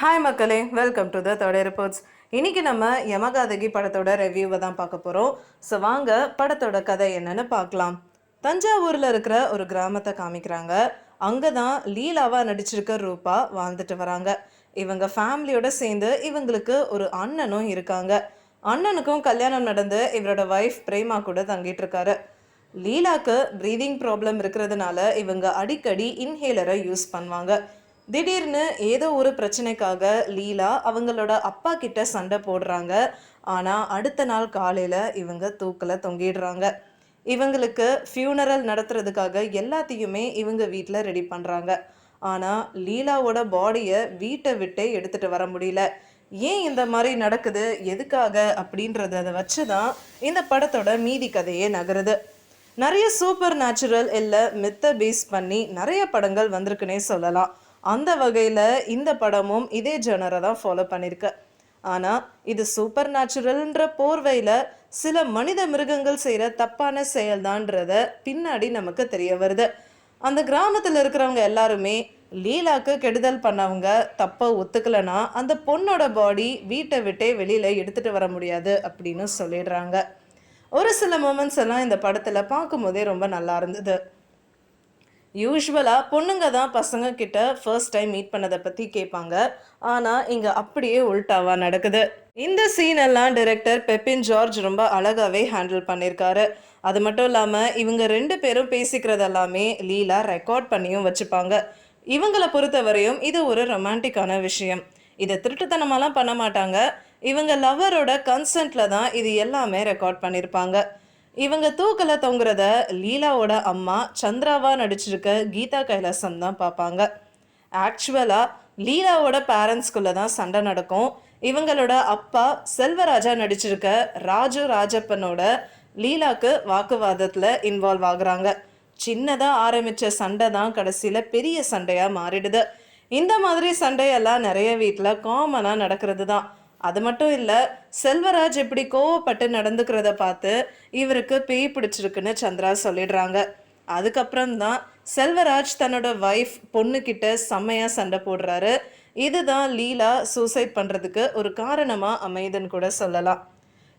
Hi மக்களே. Welcome to the third reports இன்றைக்கி நம்ம யமகாதகி படத்தோட ரிவ்யூவை தான் பார்க்க போகிறோம் ஸோ வாங்க படத்தோட கதை என்னன்னு பார்க்கலாம். தஞ்சாவூரில் இருக்கிற ஒரு கிராமத்தை காமிக்கிறாங்க. அங்கே தான் லீலாவாக நடிச்சிருக்க ரூபா வாழ்ந்துட்டு வராங்க. இவங்க ஃபேமிலியோட சேர்ந்து இவங்களுக்கு ஒரு அண்ணனும் இருக்காங்க. அண்ணனுக்கும் கல்யாணம் நடந்து இவரோட ஒய்ஃப் பிரேமா கூட தங்கிட்டு இருக்காரு. லீலாக்கு ப்ரீதிங் ப்ராப்ளம் இருக்கிறதுனால இவங்க அடிக்கடி இன்ஹேலரை யூஸ் பண்ணுவாங்க. திடீர்னு ஏதோ ஒரு பிரச்சனைக்காக லீலா அவங்களோட அப்பா கிட்ட சண்டை போடுறாங்க. ஆனால் அடுத்த நாள் காலையில் இவங்க தூக்கில் தொங்கிடுறாங்க. இவங்களுக்கு ஃபியூனரல் நடத்துறதுக்காக எல்லாத்தையுமே இவங்க வீட்டில் ரெடி பண்ணுறாங்க ஆனால் லீலாவோட பாடியை வீட்டை விட்டே எடுத்துகிட்டு வர முடியல. ஏன் இந்த மாதிரி நடக்குது? எதுக்காக? அப்படின்றத அதை வச்சு தான் இந்த படத்தோட மீதி கதையே நகருது. நிறைய சூப்பர் நேச்சுரல் இல்லை மித்த பேஸ் பண்ணி நிறைய படங்கள் வந்திருக்குன்னே சொல்லலாம். அந்த வகையில் இந்த படமும் இதே ஜெனரை தான் ஃபாலோ பண்ணியிருக்கு ஆனால் இது சூப்பர் நேச்சுரல்ன்ற போர்வையில் சில மனித மிருகங்கள் செய்கிற தப்பான செயல்தான்றத பின்னாடி நமக்கு தெரிய வருது. அந்த கிராமத்தில் இருக்கிறவங்க எல்லாருமே லீலாக்கு கெடுதல் பண்ணவங்க தப்பை ஒத்துக்கலைன்னா அந்த பொண்ணோட பாடி வீட்டை விட்டே வெளியில் எடுத்துகிட்டு வர முடியாது அப்படின்னு சொல்லிடுறாங்க. ஒரு சில மூமெண்ட்ஸ் எல்லாம் இந்த படத்தில் பார்க்கும்போதே ரொம்ப நல்லா இருந்தது. யூஸ்வலாக பொண்ணுங்க தான் பசங்க கிட்ட ஃபர்ஸ்ட் டைம் மீட் பண்ணதை பற்றி கேட்பாங்க. ஆனால் இங்கே அப்படியே உல்டாவாக நடக்குது. இந்த சீன் எல்லாம் டைரக்டர் பெப்பின் ஜார்ஜ் ரொம்ப அழகாகவே ஹேண்டில் பண்ணியிருக்காரு அது மட்டும் இல்லாமல் இவங்க ரெண்டு பேரும் பேசிக்கிறதெல்லாமே லீலா ரெக்கார்ட் பண்ணியும் வச்சுப்பாங்க. இவங்களை பொறுத்தவரையும் இது ஒரு ரொமான்டிக்கான விஷயம். இதை திருட்டுத்தனமாலாம் பண்ண மாட்டாங்க. இவங்க லவ்வரோட கன்சென்ட்ல தான் இது எல்லாமே ரெக்கார்ட் பண்ணியிருப்பாங்க இவங்க தூக்கல தொங்குறத லீலாவோட அம்மா சந்திராவா நடிச்சிருக்க கீதா கைலாசம் தான் பார்ப்பாங்க. ஆக்சுவலாக லீலாவோட பேரண்ட்ஸ்குள்ள தான் சண்டை நடக்கும். இவங்களோட அப்பா செல்வராஜா நடிச்சிருக்க ராஜு ராஜப்பனோட லீலாக்கு வாக்குவாதத்தில் இன்வால்வ் ஆகுறாங்க. சின்னதாக ஆரம்பித்த சண்டை தான் கடைசியில் பெரிய சண்டையாக மாறிடுது. இந்த மாதிரி சண்டையெல்லாம் நிறைய வீட்டில் காமனாக நடக்கிறது தான். அது மட்டும் இல்லை செல்வராஜ் எப்படி கோவப்பட்டு நடந்துக்கிறத பார்த்து இவருக்கு பேய் பிடிச்சிருக்குன்னு சந்திரா சொல்லிடுறாங்க. அதுக்கப்புறம் தான் செல்வராஜ் தன்னோட ஒய்ஃப் பொண்ணுக்கிட்ட செம்மையாக சண்டை போடுறாரு. இதுதான் லீலா சூசைட் பண்ணுறதுக்கு ஒரு காரணமாக அமையுதுன்னு கூட சொல்லலாம்.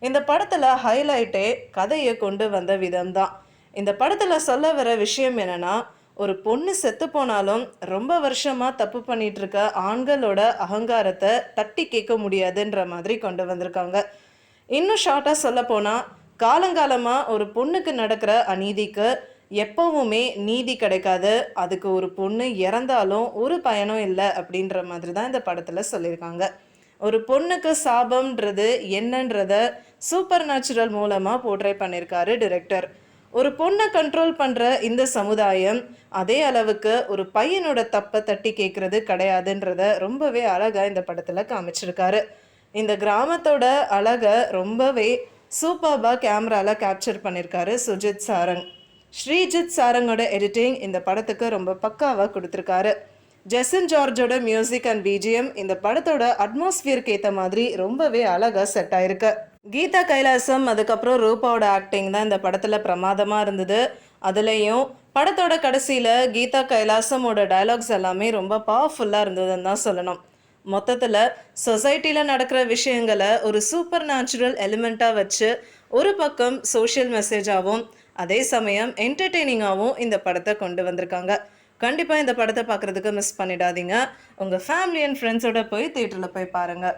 இந்த படத்தில் ஹைலைட்டே கதையை கொண்டு வந்த விதம்தான். இந்த படத்தில் சொல்ல வர விஷயம் என்னன்னா ஒரு பொண்ணு செத்து போனாலும் ரொம்ப வருஷமா தப்பு பண்ணிட்டு இருக்க ஆண்களோட அகங்காரத்தை தட்டி கேட்க முடியாதுன்ற மாதிரி கொண்டு வந்திருக்காங்க. இன்னும் ஷார்ட்டாக சொல்ல போனால் காலங்காலமாக ஒரு பொண்ணுக்கு நடக்கிற அநீதிக்கு எப்பவுமே நீதி கிடைக்காது. அதுக்கு ஒரு பொண்ணு இறந்தாலும் ஒரு பயனும் இல்லை அப்படின்ற மாதிரி தான் இந்த படத்தில் சொல்லியிருக்காங்க. ஒரு பொண்ணுக்கு சாபம்ன்றது என்னன்றத சூப்பர் நேச்சுரல் மூலமாக போர்ட்ரே பண்ணியிருக்காரு டிரெக்டர் ஒரு பொண்ணை கண்ட்ரோல் பண்ணுற இந்த சமுதாயம் அதே அளவுக்கு ஒரு பையனோட தப்பை தட்டி கேட்குறது கிடையாதுன்றத ரொம்பவே அழகாக இந்த படத்தில் காமிச்சிருக்காரு. இந்த கிராமத்தோட அழகை ரொம்பவே சூப்பர்பாக கேமராவில் கேப்சர் பண்ணியிருக்காரு சுஜித் சாரங். ஸ்ரீஜித் சாரங்கோட எடிட்டிங் இந்த படத்துக்கு ரொம்ப பக்காவாக கொடுத்துருக்காரு. ஜெசன் ஜார்ஜோட மியூசிக் அண்ட் பிஜிஎம் இந்த படத்தோட அட்மாஸ்பியருக்கு ஏற்ற மாதிரி ரொம்பவே அழகாக செட் ஆயிருக்கு. கீதா கைலாசம் அதுக்கப்புறம் ரூபாவோட ஆக்டிங் தான் இந்த படத்தில் பிரமாதமாக இருந்தது. அதுலேயும் படத்தோட கடைசியில் கீதா கைலாசமோட டயலாக்ஸ் எல்லாமே ரொம்ப பவர்ஃபுல்லாக இருந்ததுன்னு தான் சொல்லணும். மொத்தத்தில் சொசைட்டியில் நடக்கிற விஷயங்களை ஒரு சூப்பர் நேச்சுரல் எலிமெண்ட்டாக வச்சு ஒரு பக்கம் சோஷியல் மெசேஜாகவும் அதே சமயம் என்டர்டெய்னிங்காகவும் இந்த படத்தை கொண்டு வந்திருக்காங்க. கண்டிப்பாக இந்த படத்தை பார்க்குறதுக்கு மிஸ் பண்ணிடாதீங்க. உங்கள் ஃபேமிலி அண்ட் ஃப்ரெண்ட்ஸோட போய் தேட்டரில் போய் பாருங்கள்